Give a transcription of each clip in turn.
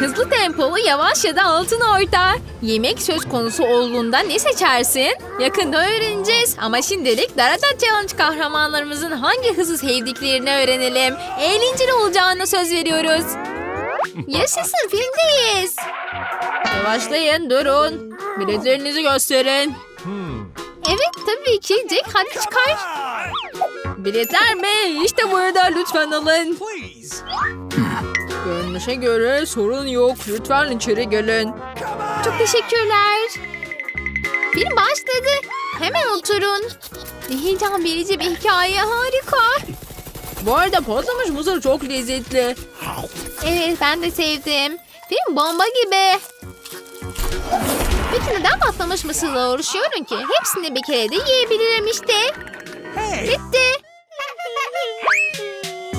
Hızlı tempolu, yavaş ya da altın orta. Yemek söz konusu olduğunda ne seçersin? Yakında öğreneceğiz. Ama şimdilik Darada Challenge kahramanlarımızın hangi hızı sevdiklerini öğrenelim. Eğlenceli olacağına söz veriyoruz. Yaşasın filmdeyiz. Yavaşlayın, durun. Biletlerinizi gösterin. Evet tabii ki. Jack hadi çıkar. Biletler mi? İşte burada lütfen alın. Görünüşe göre sorun yok. Lütfen içeri gelin. Çok teşekkürler. Film başladı. Hemen oturun. Ne heyecan verici bir hikaye harika. Bu arada patlamış mısır çok lezzetli. Evet ben de sevdim. Film bomba gibi. Peki neden patlamış mısırla uğraşıyorum ki? Hepsini bir kere de yiyebilirim işte. Hey. Bitti.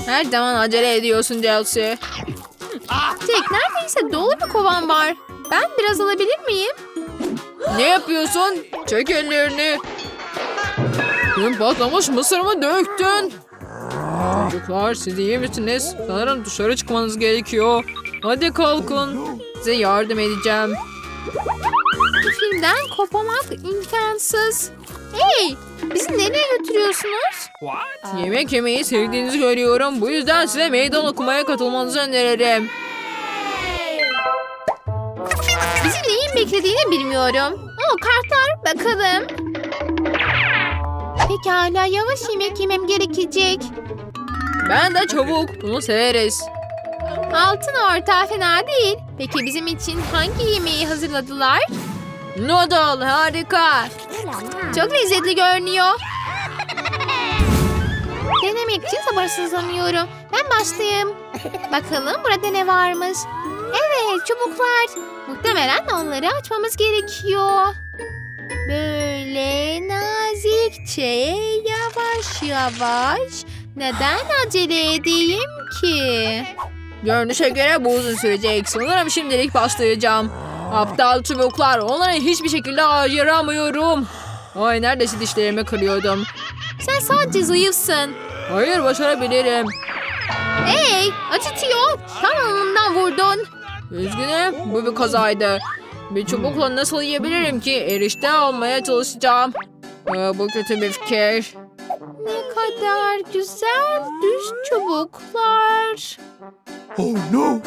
Her zaman acele ediyorsun Chelsea. Jack neredeyse dolu bir kovan var. Ben biraz alabilir miyim? Ne yapıyorsun? Çek ellerini. Dün patlamış mısırımı döktün. Çocuklar siz iyi misiniz? Sanırım dışarı çıkmanız gerekiyor. Hadi kalkın. Size yardım edeceğim. Bu filmden kopamak imkansız. Hey! Bizi nereye götürüyorsunuz? What? Yemek yemeyi sevdiğinizi görüyorum. Bu yüzden size meydan okumaya katılmanızı öneririm. Bizi neyin beklediğini bilmiyorum. Oo, kartlar bakalım. Pekala yavaş yemek yemem gerekecek. Ben de çabuk. Bunu severiz. Altın orta fena değil. Peki bizim için hangi yemeği hazırladılar? Noodle harika. Çok lezzetli görünüyor. Denemek için sabırsızlanıyorum. Ben başlayayım. Bakalım burada ne varmış. Evet çubuklar. Muhtemelen onları açmamız gerekiyor. Böyle nazikçe yavaş yavaş. Neden acele edeyim ki? Görünüşe göre bu uzun sürecek. Sanırım şimdilik başlayacağım. Aptal çubuklar. Onları hiçbir şekilde ayıramıyorum. Ay neredeyse dişlerimi kırıyordum. Sen sadece zayıfsın. Hayır başarabilirim. Hey acıtıyor. Tam alnımdan vurdun. Üzgünüm bu bir kazaydı. Bir çubukla nasıl yiyebilirim ki? Erişte almaya çalışacağım. Aa, bu kötü bir fikir. Ne kadar güzel düz çubuklar. Oh no.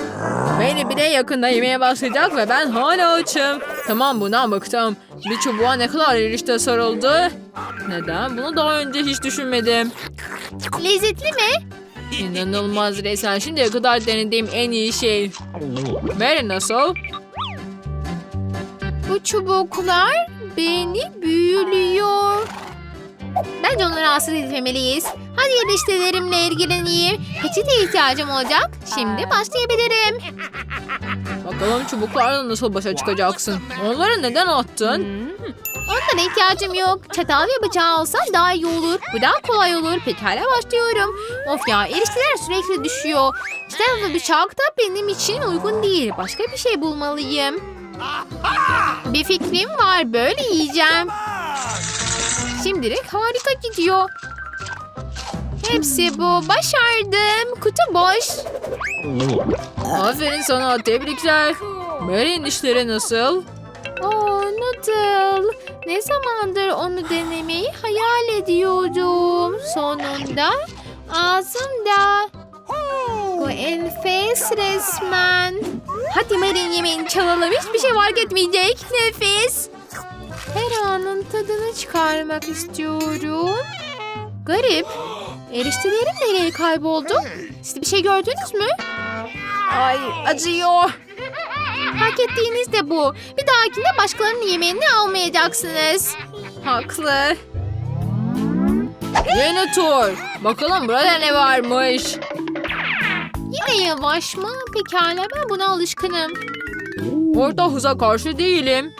Beni bile yakında yemeye başlayacak ve ben hala açım. Tamam buna bıktım. Bir çubuğa ne kadar erişte sarıldı. Neden? Bunu daha önce hiç düşünmedim. Lezzetli mi? İnanılmaz resmen. Şimdiye kadar denediğim en iyi şey. Mary nasıl? Bu çubuklar beni büyülüyor. Bence onları rahatsız etmemeliyiz. Hadi eriştelerimle ilgileneyim. Peçete ihtiyacım olacak. Şimdi başlayabilirim. Bakalım çubuklarla nasıl başa çıkacaksın? Onları neden attın? Onlara ihtiyacım yok. Çatal ve bıçağı olsa daha iyi olur. Bu daha kolay olur. Pekala başlıyorum. Of ya erişteler sürekli düşüyor. Çatal ve bıçak da benim için uygun değil. Başka bir şey bulmalıyım. Bir fikrim var. Böyle yiyeceğim. Şimdilik harika gidiyor. Hepsi bu. Başardım. Kutu boş. Aferin sana. Tebrikler. Mary'in işleri nasıl? Oo, noodle. Ne zamandır onu denemeyi hayal ediyordum. Sonunda ağzımda. Bu enfes resmen. Hadi Mary'in yemeğini çalalım. Hiçbir şey fark etmeyecek. Nefis. Her anın tadını çıkarmak istiyorum. Garip. Eriştelerim nereye kayboldu? Siz bir şey gördünüz mü? Ay acıyor. Hak ettiğiniz de bu. Bir dahakinde başkalarının yemeğini almayacaksınız. Haklı. Yeni tur. Bakalım burada ne varmış. Yine yavaş mı? Pekala ben buna alışkınım. Orta hıza karşı değilim.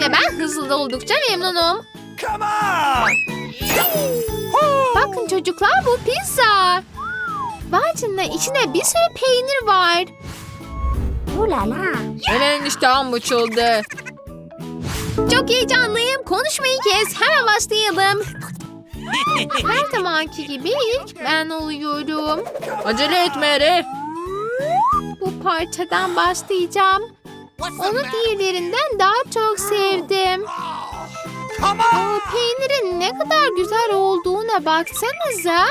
Ve ben hızlı oldukça memnunum. Come on. Bakın çocuklar bu pizza. Vay canına içinde bir sürü peynir var. Hemen iştahım açıldı. Çok heyecanlıyım. Konuşmayı kes. Hemen başlayalım. Her zamanki gibi ilk ben oluyorum. Acele etme Ere. Bu parçadan başlayacağım. Onu diğerlerinden daha çok sevdim. O on! peynirin ne kadar güzel olduğuna baksanıza.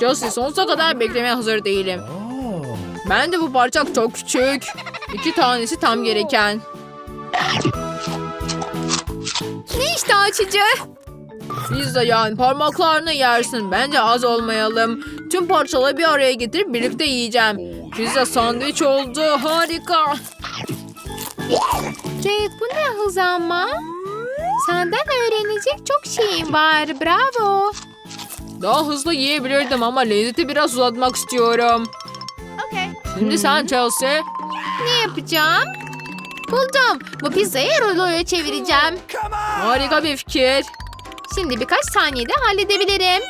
Josie sonsuza kadar beklemeye hazır değilim. Ben de bu parça çok küçük. İki tanesi tam gereken. Ne işte açıcı? Pizza yani parmaklarını yersin. Bence az olmayalım. Tüm parçaları bir araya getirip birlikte yiyeceğim. Pizza sandviç oldu. Harika. Jade bu ne hız ama? Senden öğrenecek çok şeyim var. Bravo. Daha hızlı yiyebilirdim ama lezzeti biraz uzatmak istiyorum. Şimdi sen Chelsea. Ne yapacağım? Buldum. Bu pizzayı ruloya çevireceğim. Harika bir fikir. Şimdi birkaç saniyede halledebilirim.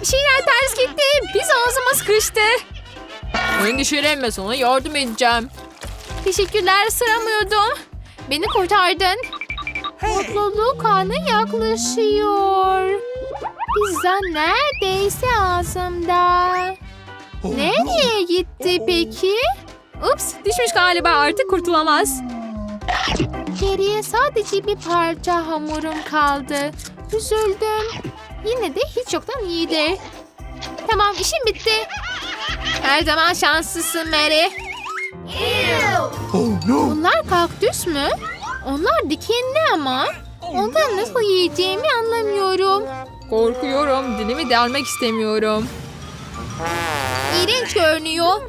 Bir şeyler ters gitti. Pizza ağzıma sıkıştı. Endişelenme sana yardım edeceğim. Teşekkürler sıramıyordum. Beni kurtardın. Mutluluk anı yaklaşıyor. Pizza neredeyse ağzımda. Nereye gitti peki? Ups düşmüş galiba artık kurtulamaz. Geriye sadece bir parça hamurum kaldı. Üzüldüm. Yine de hiç yoktan iyidir. Tamam işim bitti. Her zaman şanslısın Mary. Oh no! Bunlar kaktüs mü? Onlar dikenli ama. Ondan nasıl yiyeceğimi anlamıyorum. Korkuyorum. Dilimi delmek istemiyorum. İğrenç görünüyor.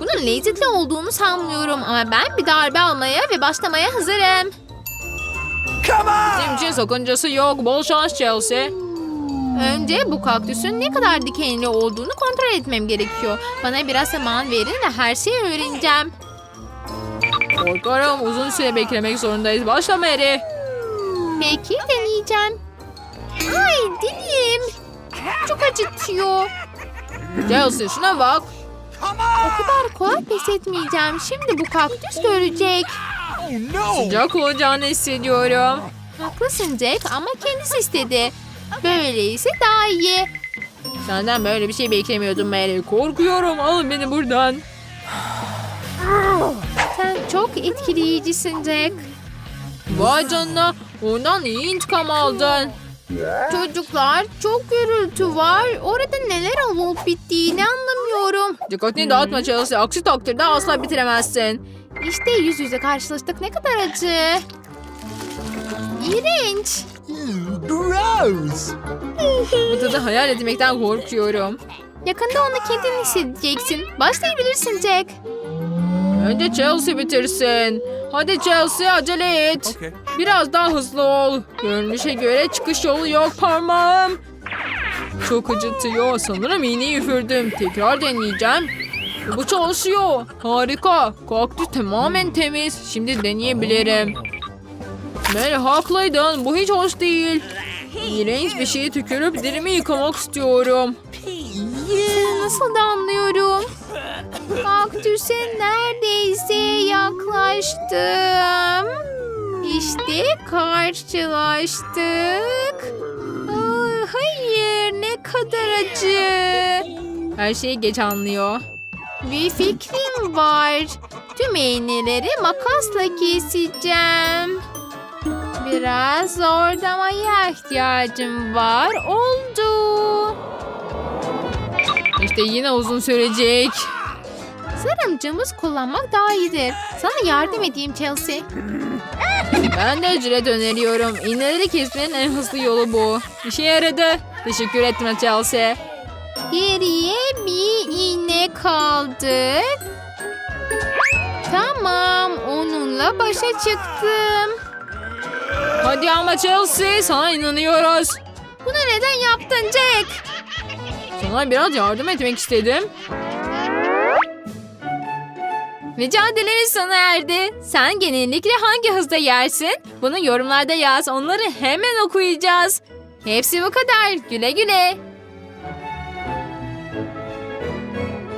Bunun lezzetli olduğunu sanmıyorum ama ben bir darbe almaya ve başlamaya hazırım. Come on! Benim için sakıncası yok. Bol şans Chelsea. Önce bu kaktüsün ne kadar dikenli olduğunu kontrol etmem gerekiyor. Bana biraz zaman verin ve her şeyi öğreneceğim. Korkarım uzun süre beklemek zorundayız. Başla Mary. Peki deneyeceğim. Ay dilim. Çok acıtıyor. Chelsea şuna bak. O kadar kolay pes etmeyeceğim. Şimdi bu kaktüs görecek. Sıcak olacağını hissediyorum. Haklısın Jack ama kendisi istedi. Böyleyse daha iyi. Senden böyle bir şey beklemiyordum Mary. Korkuyorum. Alın beni buradan. Çok etkileyicisin Jack. Vay canına. Ondan iyi intikam aldın. Çocuklar çok gürültü var. Orada neler olup bittiğini anlamıyorum. Dikkatini dağıtma Chelsea. Aksi takdirde asla bitiremezsin. İşte yüz yüze karşılaştık. Ne kadar acı. İğrenç. Gross! Bu tadı hayal etmekten korkuyorum. Yakında onu kendin hissedeceksin. Başlayabilirsin Jack. Önce Chelsea bitirsin. Hadi Chelsea acele et. Okay. Biraz daha hızlı ol. Görünüşe göre çıkış yolu yok parmağım. Çok acıtıyor. Sanırım iğneyi üfürdüm. Tekrar deneyeceğim. Bu çalışıyor. Harika. Kaktüs tamamen temiz. Şimdi deneyebilirim. Mel haklıydın. Bu hiç hoş değil. İğrenç bir şeyi tükürüp dilimi yıkamak istiyorum. Nasıl da anlıyorum. Kaktüse neredeyse yaklaştım. İşte karşılaştık. Aa, hayır ne kadar acı. Her şeyi geç anlıyor. Bir fikrim var. Tüm iğneleri makasla keseceğim. Biraz zordamaya ihtiyacım var. Oldu. İşte yine uzun sürecek. Sarımcığımız kullanmak daha iyidir. Sana yardım edeyim Chelsea. Ben de ücret öneriyorum. İğneleri kesmenin en hızlı yolu bu. İşe yaradı. Teşekkür ederim Chelsea. Geriye bir iğne kaldı. Tamam, onunla başa çıktım. Hadi ama Chelsea, sana inanıyoruz. Bunu neden yaptın Jack? Sana biraz yardım etmek istedim. Mücadelemiz sona erdi. Sen genellikle hangi hızda yersin? Bunu yorumlarda yaz. Onları hemen okuyacağız. Hepsi bu kadar. Güle güle.